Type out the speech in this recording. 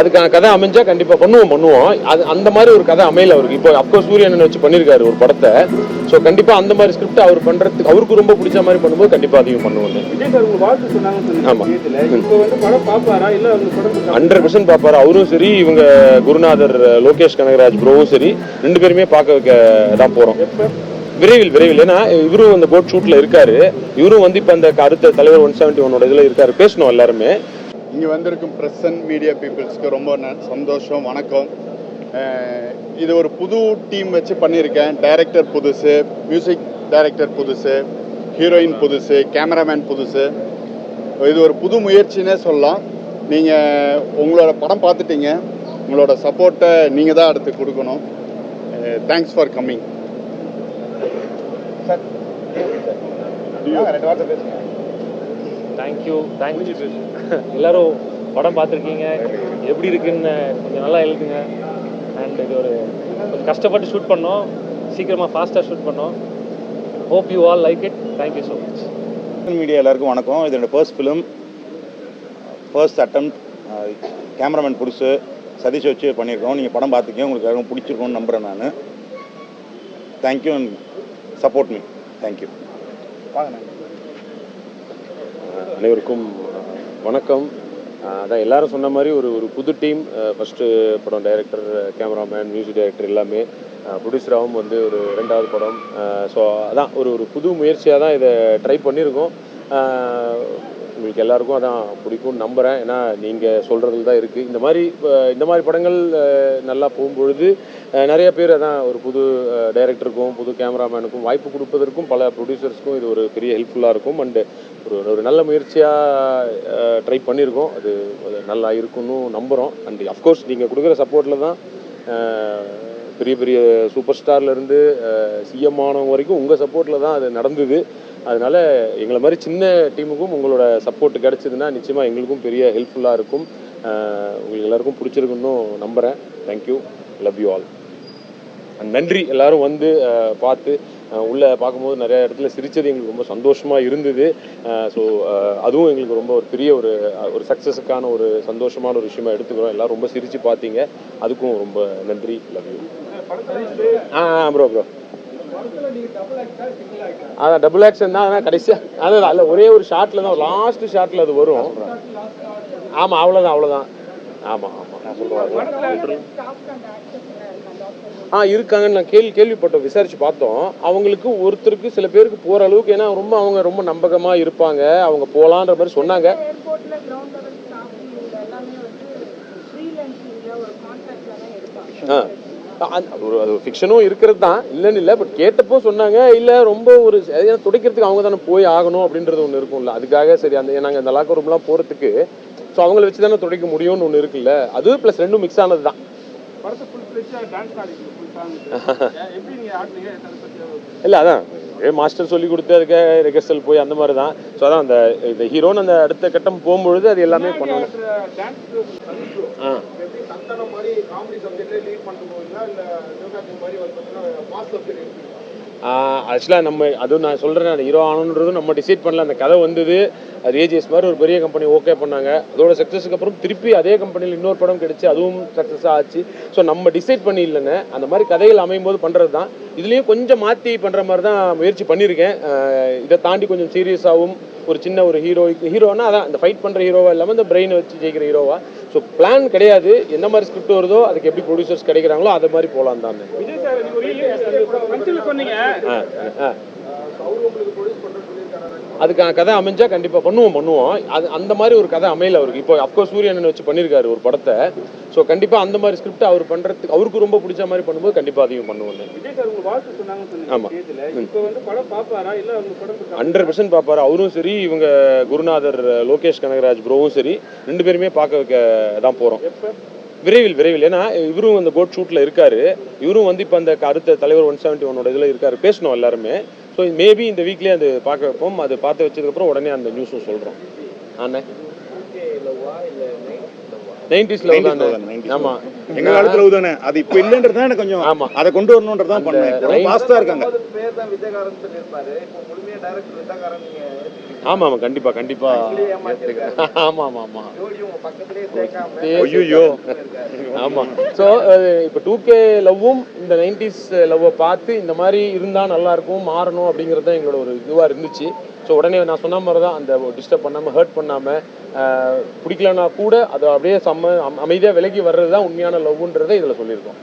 அதுக்கான கதை அமைஞ்சா கண்டிப்பா பண்ணுவோம் பண்ணுவோம். அது அந்த மாதிரி ஒரு கதை அமையல அவருக்கு. இப்போ அப்கோர்ஸ் சூரியன் வச்சு பண்ணியிருக்காரு ஒரு படத்தை. ஸோ கண்டிப்பா அந்த மாதிரி ஸ்கிரிப்ட் அவர் பண்றதுக்கு அவருக்கு ரொம்ப பிடிச்ச மாதிரி பண்ணும்போது கண்டிப்பா அதையும் பண்ணுவோம். விஜய் சார் உங்க வாழ்த்து சொன்னாங்கன்னு ஆமா. சொன்னீங்க விஷயத்துல இப்போ வந்து படம் பாப்பாரா இல்ல அவங்க படம் ஹண்ட்ரட் பர்சன்ட் பார்ப்பாரு. அவரும் சரி இவங்க குருநாதர் லோகேஷ் கனகராஜ் ப்ரோவும் சரி ரெண்டு பேருமே பார்க்க வைக்க தான் போறோம். விரைவில் விரைவில். ஏன்னா இவரும் அந்த போட் ஷூட்ல இருக்காரு. இவரும் வந்து இப்ப அந்த அடுத்த தலைவர் ஒன் செவன்டி ஒன்னோட இதுல இருக்காரு. பேசணும் எல்லாருமே. இங்கே வந்திருக்கும் ப்ரெஸ் அண்ட் மீடியா பீப்புள்ஸ்க்கு ரொம்ப சந்தோஷம் வணக்கம். இது ஒரு புது டீம் வச்சு பண்ணியிருக்கேன். டைரக்டர் புதுசு மியூசிக் டைரக்டர் புதுசு ஹீரோயின் புதுசு கேமராமேன் புதுசு. இது ஒரு புது முயற்சினே சொல்லலாம். நீங்கள் உங்களோட படம் பார்த்துட்டீங்க. உங்களோட சப்போர்ட்டை நீங்கள் தான் அடுத்து கொடுக்கணும். Thanks for coming thank you thank you எல்லாரும் படம் பார்த்துருக்கீங்க. எப்படி இருக்குன்னு கொஞ்சம் நல்லா எழுதுங்க. அண்ட் இது ஒரு கொஞ்சம் கஷ்டப்பட்டு ஷூட் பண்ணோம். சீக்கிரமாக ஃபாஸ்ட்டாக ஷூட் பண்ணோம். Hope you all like it thank you so much media எல்லாருக்கும் வணக்கம். இது என்னோட first film first attempt cameraman புதுசு சதீஷ் வச்சு பண்ணியிருக்கோம். நீங்கள் படம் பார்த்துக்கங்க உங்களுக்கு எல்லாரும் பிடிச்சிருக்கும்னு நம்புகிறேன் நான். Thank you and support me thank you அனைவருக்கும் வணக்கம். அதான் எல்லாரும் சொன்ன மாதிரி ஒரு ஒரு புது டீம் ஃபஸ்ட்டு படம் டைரக்டர் கேமராமேன் மியூசிக் டைரக்டர் எல்லாமே ப்ரொடியூசராகவும் வந்து ஒரு ரெண்டாவது படம். ஸோ அதான் ஒரு ஒரு புது முயற்சியாக தான் இதை ட்ரை பண்ணியிருக்கோம். உங்களுக்கு எல்லாருக்கும் அதான் பிடிக்கும்னு நம்புகிறேன் ஏன்னா நீங்கள் சொல்கிறதுல தான் இருக்குது இந்த மாதிரி இந்த மாதிரி படங்கள் நல்லா போகும்பொழுது நிறைய பேர் அதான் ஒரு புது டைரக்டருக்கும் புது கேமராமேனுக்கும் வாய்ப்பு கொடுப்பதற்கும் பல ப்ரொடியூசர்ஸ்க்கும் இது ஒரு பெரிய ஹெல்ப்ஃபுல்லாக இருக்கும். அண்டு ஒரு ஒரு நல்ல முயற்சியாக ட்ரை பண்ணியிருக்கோம். அது அது நல்லா இருக்கும்னு நம்புகிறோம் அண்ட் அஃப்கோர்ஸ் நீங்கள் கொடுக்குற சப்போர்ட்டில் தான் பெரிய பெரிய சூப்பர் ஸ்டார்லேருந்து சிஎம் ஆனவங்க வரைக்கும் உங்கள் சப்போர்ட்டில் தான் அது நடந்தது. அதனால எங்களை மாதிரி சின்ன டீமுக்கும் உங்களோட சப்போர்ட் கிடச்சிதுன்னா நிச்சயமாக எங்களுக்கும் பெரிய ஹெல்ப்ஃபுல்லாக இருக்கும். உங்களுக்கு எல்லாருக்கும் பிடிச்சிருக்குன்னு நம்புகிறேன் தேங்க்யூ லவ் யூ ஆல் நன்றி. எல்லாரும் வந்து பார்த்து உள்ளே உள்ள பார்க்கும்போது நிறைய இடத்துல சிரித்தது எங்களுக்கு ரொம்ப சந்தோஷமாக இருந்தது. ஸோ அதுவும் எங்களுக்கு ரொம்ப ஒரு பெரிய ஒரு ஒரு சக்ஸஸுக்கான ஒரு சந்தோஷமான ஒரு விஷயமா எடுத்துக்கிறோம். எல்லாரும் ரொம்ப சிரித்து பார்த்தீங்க. அதுக்கும் ரொம்ப நன்றி. Love you ah bro bro அதான் டபுள் ஆக்ஷன் தான் அதான் கடைசியாக அதான் அல்ல ஒரே ஒரு ஷார்ட்டில் தான் லாஸ்ட் ஷார்ட்டில் அது வரும். ஆமாம் அவ்வளோதான் அவ்வளோதான் ஆமாம் ஆமாம் நான் ஆ இருக்காங்கன்னு நான் கேள்வி கேள்விப்பட்டோம் விசாரித்து பார்த்தோம். அவங்களுக்கு ஒருத்தருக்கு சில பேருக்கு போகிற அளவுக்கு ஏன்னா ரொம்ப அவங்க ரொம்ப நம்பகமாக இருப்பாங்க. அவங்க போகலான்ற மாதிரி சொன்னாங்க. ஆ. ஒரு அது ஃபிக்ஷனும் இருக்கிறது தான் இல்லைன்னு இல்லை பட் கேட்டப்போ சொன்னாங்க இல்லை ரொம்ப ஒரு துடைக்கிறதுக்கு அவங்க தானே போய் ஆகணும்? அப்படின்றது ஒன்று இருக்கும்ல. அதுக்காக சரி அந்த நாங்கள் அந்த லாக்கர் ரூம்லாம் போகிறதுக்கு ஸோ அவங்கள வச்சு தானே துடைக்க முடியும்னு ஒன்று இருக்குல்ல. அது ப்ளஸ் ரெண்டும் மிக்ஸ் ஆனது தான் இல்லை அதான். ஏ மாஸ்டர் சொல்லி கொடுத்து அதுக்கு ரிஹர்சல் போய் அந்த மாதிரி தான் ஸோ அதான் அந்த இந்த ஹீரோன்னு அந்த அடுத்த கட்டம் போகும்பொழுது அது எல்லாமே டான்ஸ் ஆ. எப்படி மாதிரி காமெடி சப்ஜெக்ட்லேயே லீட் பண்ணிட்டு போவீங்களா இல்ல மாதிரி ஒரு பார்த்தீங்கன்னா மாஸ் சப்ஜெக்ட் எடுப்பீங்களா ஆக்சுவலாக நம்ம அதுவும் நான் சொல்கிறேன் அந்த ஹீரோ ஆகணுன்றதும் நம்ம டிசைட் பண்ணல. அந்த கதை வந்தது. அது ஏஜிஎஸ் மாதிரி ஒரு பெரிய கம்பெனி ஓகே பண்ணாங்க. அதோட சக்ஸஸுக்கு அப்புறம் திருப்பி அதே கம்பெனியில் இன்னொரு படம் கிடைச்சு அதுவும் சக்ஸஸ் ஆச்சு. ஸோ நம்ம டிசைட் பண்ணி இல்லைன்னு அந்த மாதிரி கதைகள் அமையும் போது பண்ணுறது தான். இதுலேயும் கொஞ்சம் மாற்றி பண்ணுற மாதிரி தான் முயற்சி பண்ணியிருக்கேன். இதை தாண்டி கொஞ்சம் சீரியஸாகவும் ஒரு சின்ன ஒரு ஹீரோ ஹீரோனா அதான் இந்த ஃபைட் பண்ணுற ஹீரோவா இல்லாமல் இந்த பிரெயினை வச்சு ஜெயிக்கிற ஹீரோவா ஸோ பிளான் கிடையாது. என்ன மாதிரி ஸ்கிரிப்ட் வருதோ அதுக்கு எப்படி ப்ரொடியூசர்ஸ் கிடைக்கிறாங்களோ அது மாதிரி போகலாம் தான். விஜய் சார் சொன்னீங்க. அதுக்கான கதை அமைஞ்சா கண்டிப்பா பண்ணுவோம் பண்ணுவோம். அது அந்த மாதிரி ஒரு கதை அமையல அவருக்கு. இப்போ அப்கோர்ஸ் சூரியன் வச்சு பண்ணியிருக்காரு ஒரு படத்தை. ஸோ கண்டிப்பா அந்த மாதிரி ஸ்கிரிப்ட் அவர் பண்றதுக்கு அவருக்கு ரொம்ப பிடிச்ச மாதிரி பண்ணும்போது கண்டிப்பா அதையும் பண்ணுவோம். விஜய் சார் உங்க வாழ்த்து சொன்னாங்கன்னு சொன்னீங்க. ஆமா. விஷயத்துல இப்போ வந்து படம் பாப்பாரா? இல்ல அவங்க படம் ஹண்ட்ரட் பர்சன்ட் பார்ப்பாரு அவரும் சரி இவங்க குருநாதர் லோகேஷ் கனகராஜ் ப்ரோவும் சரி ரெண்டு பேருமே பார்க்க வைக்க தான் போறோம். விரைவில் விரைவில். ஏன்னா இவரும் அந்த கோட் ஷூட்ல இருக்காரு. இவரும் வந்து இப்போ அந்த அடுத்த தலைவர் ஒன் செவன்ட்டி ஒன்னோட இதில் இருக்காரு. பேசணும் எல்லாருமே. ஸோ மேபி இந்த வீக்லேயே அது பார்க்க வைப்போம். அது பார்த்து வச்சதுக்கப்புறம் உடனே அந்த நியூஸும் சொல்கிறோம் ஆண்ணே நைன்டிஸ் லவ் 90s தானே love தானே, 90s ஆமா. எங்க காலத்துல லவ் தானே அது இப்ப இல்லன்றது தான் எனக்கு கொஞ்சம் ஆமா. அதை கொண்டு வரணுன்றது தான் பண்ணேன். ஃபாஸ்டா இருக்காங்க. முதல் பேர் தான் விஜயகாரன் சொல்லியிருப்பாரு. இப்போ முழுமையா டைரக்டர் விஜயகாரன் நீங்க ஏத்துக்கிட்டீங்க. ஆமா ஆமா. கண்டிப்பா கண்டிப்பா. ஆமா ஆமா ஆமா. ஐயோ. ஆமா. ஸோ இப்போ டூ கே லவ்வும் இந்த நைன்டிஸ் லவ்வை பார்த்து இந்த மாதிரி இருந்தால் நல்லா இருக்கும் மாறணும் அப்படிங்கிறது தான் எங்களோட ஒரு இதுவாக இருந்துச்சு. ஸோ உடனே நான் சொன்ன மாதிரி தான் அந்த டிஸ்டர்ப் பண்ணாமல் ஹர்ட் பண்ணாமல் பிடிக்கலனா கூட அதை அப்படியே செம்ம அமைதியாக விலகி வர்றது தான் உண்மையான லவ்ன்றதை இதில் சொல்லியிருக்கோம்.